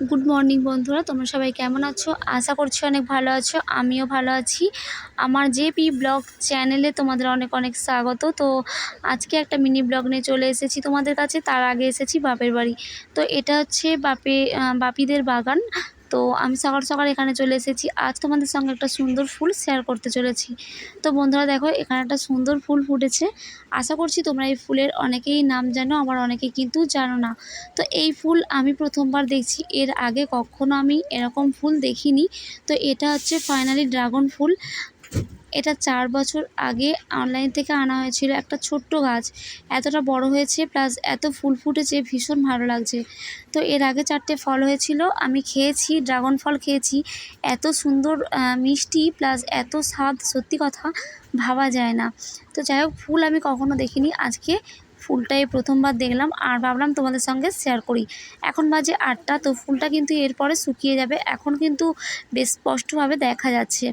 Good morning বন্ধুরা। তোমরা সবাই কেমন আছো? আশা করছি অনেক ভালো আছো। আমিও ভালো আছি। আমার জেপি ব্লগ চ্যানেলে তোমাদের অনেক অনেক স্বাগত। তো আজকে একটা মিনি ব্লগ নিয়ে চলে এসেছি তোমাদের কাছে। তার আগে এসেছি বাপের বাড়ি। তো এটা হচ্ছে বাপে বাপিদের বাগান। তো আমি সকাল সকাল এখানে চলে এসেছি। আজ তোমাদের সঙ্গে একটা সুন্দর ফুল শেয়ার করতে চলেছি। তো বন্ধুরা দেখো, এখানে একটা সুন্দর ফুল ফুটেছে। আশা করছি তোমরা এই ফুলের অনেকেই নাম জানো আমার অনেকে কিন্তু জানো না। তো এই ফুল আমি প্রথমবার দেখছি। এর আগে কখনো আমি এরকম ফুল দেখিনি। তো এটা হচ্ছে ফাইনালি ড্রাগন ফুল। এটা চার বছর আগে অনলাইন থেকে আনা হয়েছিল একটা ছোট্ট গাছ। এতটা বড় হয়েছে প্লাস এত ফুল ফুটেছে, ভীষণ ভালো লাগছে। তো এর আগে চারটে ফল হয়েছিল, আমি খেয়েছি ড্রাগন ফল খেয়েছি। এত সুন্দর মিষ্টি প্লাস এত স্বাদ, সত্যি কথা ভাবা যায় না। তো যাই হোক, ফুল আমি কখনো দেখিনি। আজকে ফুলটাই প্রথমবার দেখলাম আর ভাবলাম তোমাদের সঙ্গে শেয়ার করি। এখন বাজে আটটা, তো ফুলটা কিন্তু এরপরে শুকিয়ে যাবে। এখন কিন্তু বেশ স্পষ্টভাবে দেখা যাচ্ছে।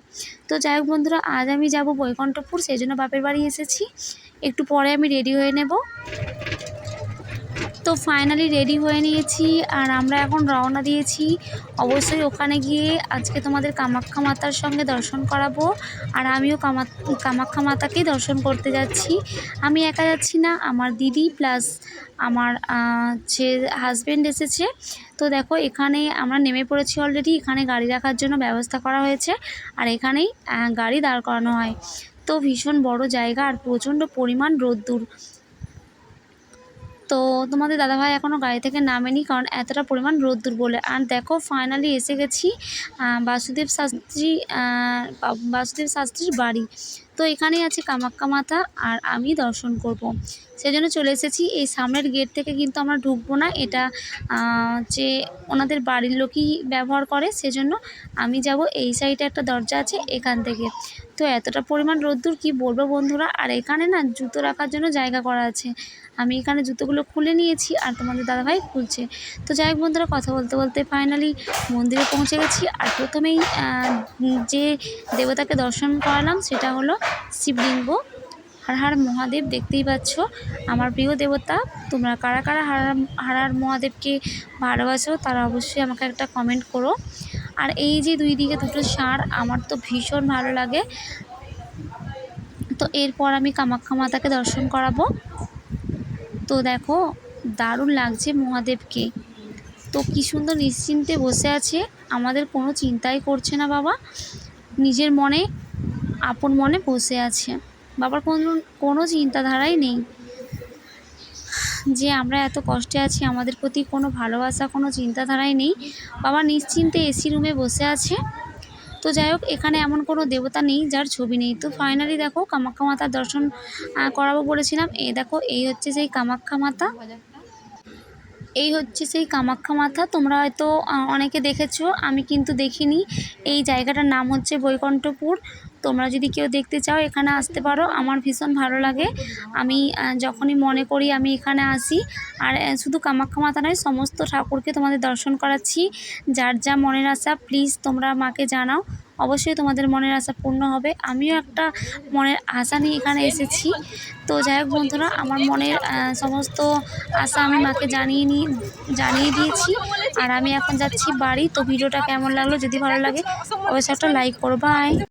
তো যাই হোক বন্ধুরা, আজ আমি যাব বৈকণ্ঠপুর, সেই জন্য বাপের বাড়ি এসেছি। একটু পরে আমি রেডি হয়ে নেব। ফাইনালি রেডি হয়ে নিয়েছি, আর আমরা এখন রওনা দিয়েছি। অবশ্যই ওখানে গিয়ে আজকে তোমাদের কামাখ্যা মাতার সঙ্গে দর্শন করাবো, আর আমিও কামা কামাখ্যা মাতাকেই দর্শন করতে যাচ্ছি। আমি একা যাচ্ছি না, আমার দিদি প্লাস আমার যে হাজব্যান্ড এসেছে। তো দেখো, এখানে আমরা নেমে পড়েছি অলরেডি এখানে গাড়ি রাখার জন্য ব্যবস্থা করা হয়েছে, আর এখানেই গাড়ি দাঁড় করানো হয়। তো ভীষণ বড় জায়গা, আর প্রচণ্ড পরিমাণ রোদ্দুর। তো তোমাদের দাদাভাই এখনও গাড়ি থেকে নামেনি, কারণ এতটা পরিমাণ রোদ্দুর বলে। আর দেখো ফাইনালি এসে গেছি বাসুদেব শাস্ত্রী বাসুদেব শাস্ত্রীর বাড়ি। তো এখানেই আছে কামাক্কা মাতা, আর আমি দর্শন করব। সেজন্য চলে এসেছি। এই সামনের গেট থেকে কিন্তু আমরা ঢুকবো না। এটা যে ওনাদের বাড়ির লোকই ব্যবহার করে, সেজন্য আমি যাব। এই সাইডে একটা দরজা আছে, এখান থেকে। তো এতটা পরিমাণ রোদ্দুর কি বলব বন্ধুরা? আর এখানে না জুতো রাখার জন্য জায়গা করা আছে। আমি এখানে জুতোগুলো খুলে নিয়েছি আর তোমাদের দাদাভাই খুলছে। তো যাই হোক বন্ধুরা, কথা বলতে বলতে ফাইনালি মন্দিরে পৌঁছে গেছি। আর প্রথমেই যে দেবতাকে দর্শন করালাম সেটা হলো শিবলিঙ্গ। হার হার মহাদেব দেখতেই পাচ্ছ, আমার প্রিয় দেবতা। তোমরা কারা কারা হার হার মহাদেবকে ভালোবাসো তারা অবশ্যই আমাকে একটা কমেন্ট করো। আর এই যে দুই দিকে দুটো সার আমার তো ভীষণ ভালো লাগে। তো এরপর আমি কামাখ্যা মাতাকে দর্শন করাবো। তো দেখো, দারুণ লাগছে মহাদেবকে। তো কী সুন্দর নিশ্চিন্তে বসে আছে। আমাদের কোনো চিন্তাই করছে না বাবা। নিজের মনে, আপন মনে বসে আছে। বাবার কোনো কোনো চিন্তাধারাই নেই। যে আমরা এত কষ্টে আছি, আমাদের প্রতি কোনো ভালোবাসা, কোনো চিন্তাধারাই নেই। বাবা নিশ্চিন্তে এসি রুমে বসে আছে। তো যাই হোক, এখানে এমন কোনো দেবতা নেই যার ছবি নেই। তো ফাইনালি দেখো, কামাখ্যা মাতার দর্শন করাবো বলেছিলাম। এই দেখো, এই হচ্ছে সেই কামাখ্যা মাতা। এই হচ্ছে সেই কামাখ্যা মাথা তোমরা হয়তো অনেকে দেখেছ, আমি কিন্তু দেখিনি। এই জায়গাটার নাম হচ্ছে বৈকণ্ঠপুর। তোমরা যদি কেউ দেখতে চাও, এখানে আসতে পারো। আমার ভীষণ ভালো লাগে। আমি যখনই মনে করি আমি এখানে আসি, আর শুধু কামাখ্যা মাতা নয়, সমস্ত ঠাকুরকে তোমাদের দর্শন করাচ্ছি। যার যা মনের আশা প্লিজ তোমরা মাকে জানাও। অবশ্যই তোমাদের মনের আশা পূর্ণ হবে। আমিও একটা মনের আশা নিয়ে এখানে এসেছি। তো যাই হোক বন্ধুরা, আমার মনের সমস্ত আশা আমি মাকে জানিয়ে নিয়ে জানিয়ে দিয়েছি। আর আমি এখন যাচ্ছি বাড়ি। তো ভিডিওটা কেমন লাগল যদি ভালো লাগে, অবশ্যই একটা লাইক করো। বাই